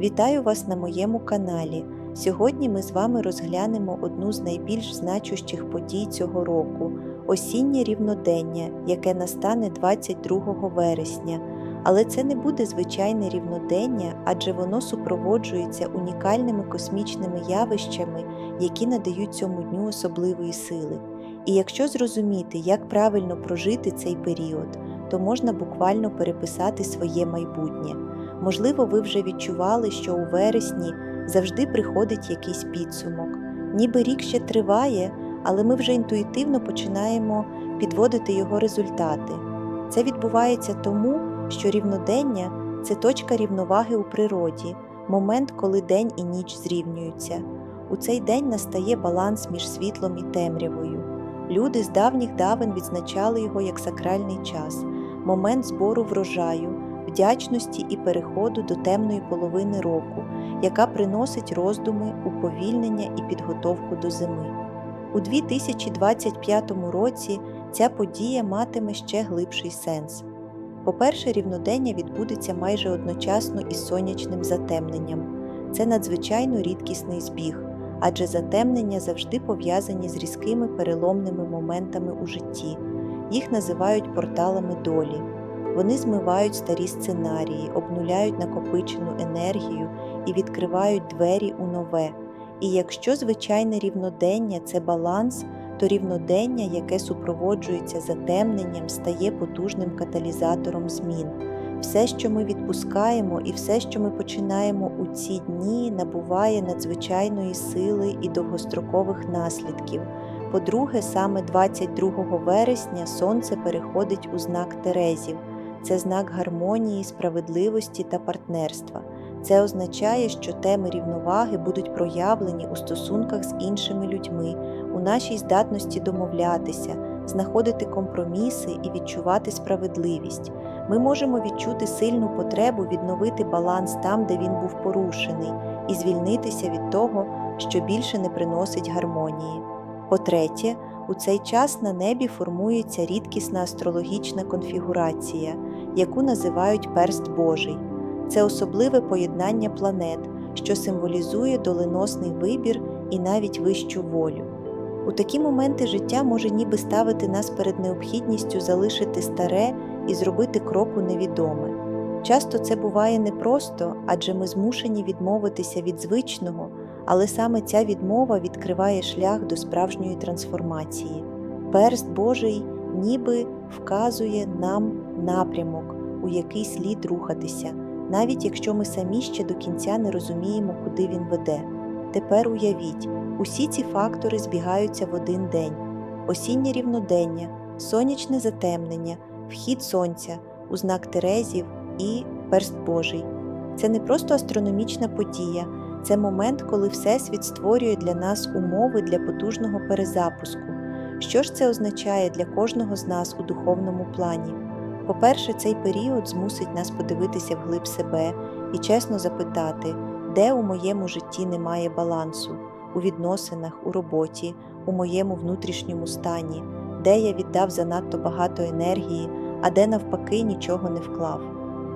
Вітаю вас на моєму каналі. Сьогодні ми з вами розглянемо одну з найбільш значущих подій цього року осіннє рівнодення, яке настане 22 вересня. Але це не буде звичайне рівнодення, адже воно супроводжується унікальними космічними явищами, які надають цьому дню особливої сили. І якщо зрозуміти, як правильно прожити цей період, то можна буквально переписати своє майбутнє. Можливо, ви вже відчували, що у вересні завжди приходить якийсь підсумок. Ніби рік ще триває, але ми вже інтуїтивно починаємо підводити його результати. Це відбувається тому, що рівнодення це точка рівноваги у природі, момент, коли день і ніч зрівнюються. У цей день настає баланс між світлом і темрявою. Люди з давніх давен відзначали його як сакральний час, момент збору врожаю, вдячності і переходу до темної половини року, яка приносить роздуми, уповільнення і підготовку до зими. У 2025 році ця подія матиме ще глибший сенс. По-перше, рівнодення відбудеться майже одночасно із сонячним затемненням. Це надзвичайно рідкісний збіг, адже затемнення завжди пов'язані з різкими переломними моментами у житті. Їх називають порталами долі. Вони змивають старі сценарії, обнуляють накопичену енергію і відкривають двері у нове. І якщо звичайне рівнодення це баланс, то рівнодення, яке супроводжується затемненням, стає потужним каталізатором змін. Все, що ми відпускаємо, і все, що ми починаємо у ці дні, набуває надзвичайної сили і довгострокових наслідків. По-друге, саме 22 вересня сонце переходить у знак Терезів. Це знак гармонії, справедливості та партнерства. Це означає, що теми рівноваги будуть проявлені у стосунках з іншими людьми, у нашій здатності домовлятися, знаходити компроміси і відчувати справедливість. Ми можемо відчути сильну потребу відновити баланс там, де він був порушений, і звільнитися від того, що більше не приносить гармонії. По-третє, у цей час на небі формується рідкісна астрологічна конфігурація, яку називають перст Божий. Це особливе поєднання планет, що символізує доленосний вибір і навіть вищу волю. У такі моменти життя може ніби ставити нас перед необхідністю залишити старе і зробити крок у невідоме. Часто це буває непросто, адже ми змушені відмовитися від звичного, але саме ця відмова відкриває шлях до справжньої трансформації. Перст Божий ніби вказує нам напрямок, у який слід рухатися, навіть якщо ми самі ще до кінця не розуміємо, куди він веде. Тепер уявіть, усі ці фактори збігаються в один день: осіннє рівнодення, сонячне затемнення, вхід сонця, у знак Терезів і перст Божий. Це не просто астрономічна подія, це момент, коли Всесвіт створює для нас умови для потужного перезапуску. Що ж це означає для кожного з нас у духовному плані? По-перше, цей період змусить нас подивитися вглиб себе і чесно запитати, де у моєму житті немає балансу, у відносинах, у роботі, у моєму внутрішньому стані, де я віддав занадто багато енергії, а де навпаки нічого не вклав.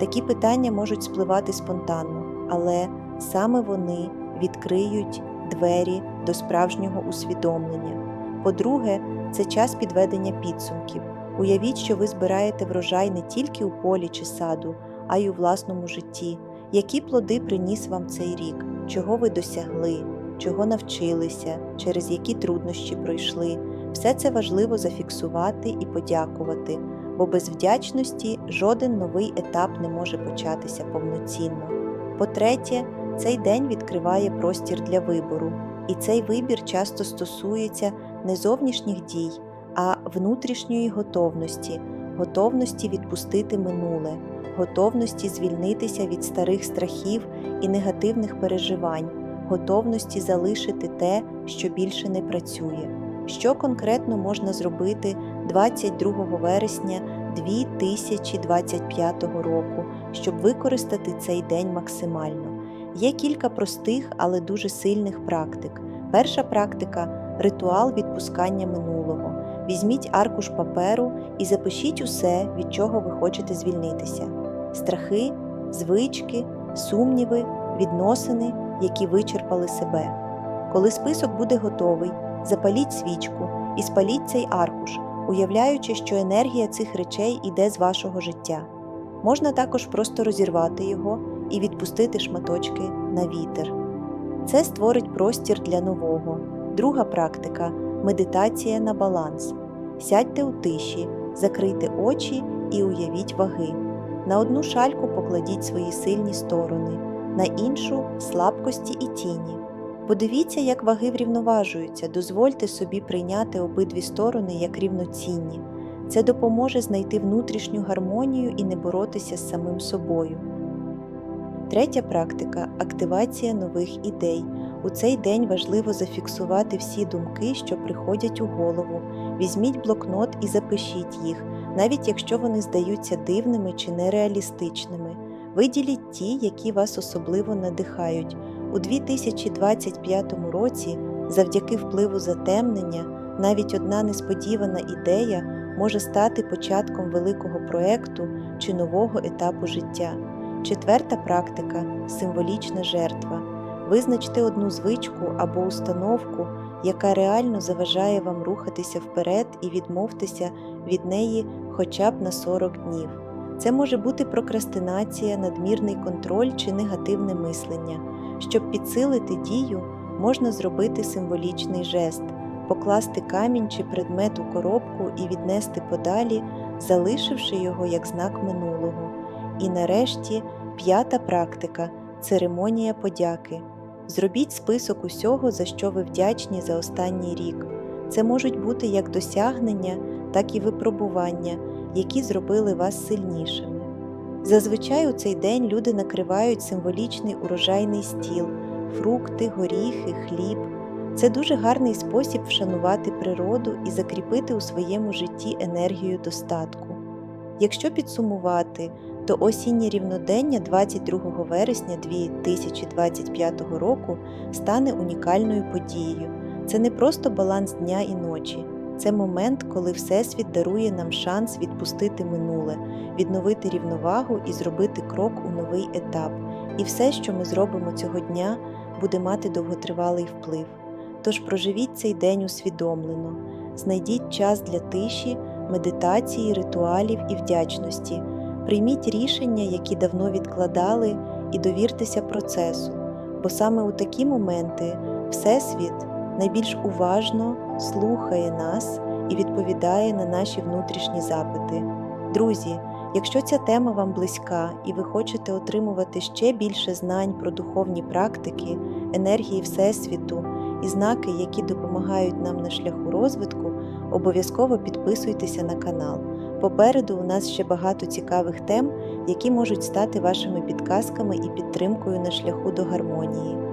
Такі питання можуть спливати спонтанно, але саме вони відкриють двері до справжнього усвідомлення. По-друге, це час підведення підсумків. Уявіть, що ви збираєте врожай не тільки у полі чи саду, а й у власному житті. Які плоди приніс вам цей рік, чого ви досягли, чого навчилися, через які труднощі пройшли. Все це важливо зафіксувати і подякувати, бо без вдячності жоден новий етап не може початися повноцінно. По-третє, цей день відкриває простір для вибору, і цей вибір часто стосується не зовнішніх дій, а внутрішньої готовності, готовності відпустити минуле, готовності звільнитися від старих страхів і негативних переживань, готовності залишити те, що більше не працює. Що конкретно можна зробити 22 вересня 2025 року, щоб використати цей день максимально? Є кілька простих, але дуже сильних практик. Перша практика ритуал відпускання минулого. Візьміть аркуш паперу і запишіть усе, від чого ви хочете звільнитися: страхи, звички, сумніви, відносини, які вичерпали себе. Коли список буде готовий, запаліть свічку і спаліть цей аркуш, уявляючи, що енергія цих речей іде з вашого життя. Можна також просто розірвати його і відпустити шматочки на вітер. Це створить простір для нового. Друга практика медитація на баланс. Сядьте у тиші, закрийте очі і уявіть ваги. На одну шальку покладіть свої сильні сторони, на іншу слабкості і тіні. Подивіться, як ваги врівноважуються, дозвольте собі прийняти обидві сторони як рівноцінні. Це допоможе знайти внутрішню гармонію і не боротися з самим собою. Третя практика активація нових ідей. У цей день важливо зафіксувати всі думки, що приходять у голову. Візьміть блокнот і запишіть їх, навіть якщо вони здаються дивними чи нереалістичними. Виділіть ті, які вас особливо надихають. У 2025 році, завдяки впливу затемнення, навіть одна несподівана ідея може стати початком великого проекту чи нового етапу життя. Четверта практика символічна жертва. Визначте одну звичку або установку, яка реально заважає вам рухатися вперед і відмовтеся від неї хоча б на 40 днів. Це може бути прокрастинація, надмірний контроль чи негативне мислення. Щоб підсилити дію, можна зробити символічний жест, покласти камінь чи предмет у коробку і віднести подалі, залишивши його як знак минулого. І нарешті п'ята практика церемонія подяки. Зробіть список усього, за що ви вдячні за останній рік. Це можуть бути як досягнення, так і випробування, які зробили вас сильнішими. Зазвичай у цей день люди накривають символічний урожайний стіл, фрукти, горіхи, хліб. Це дуже гарний спосіб вшанувати природу і закріпити у своєму житті енергію достатку. Якщо підсумувати, то осіннє рівнодення 22 вересня 2025 року стане унікальною подією. Це не просто баланс дня і ночі, це момент, коли Всесвіт дарує нам шанс відпустити минуле, відновити рівновагу і зробити крок у новий етап. І все, що ми зробимо цього дня, буде мати довготривалий вплив. Тож проживіть цей день усвідомлено, знайдіть час для тиші, медитації, ритуалів і вдячності. Прийміть рішення, які давно відкладали, і довіртеся процесу, бо саме у такі моменти Всесвіт найбільш уважно слухає нас і відповідає на наші внутрішні запити. Друзі, якщо ця тема вам близька і ви хочете отримувати ще більше знань про духовні практики, енергії Всесвіту і знаки, які допомагають нам на шляху розвитку, обов'язково підписуйтеся на канал. Попереду у нас ще багато цікавих тем, які можуть стати вашими підказками і підтримкою на шляху до гармонії.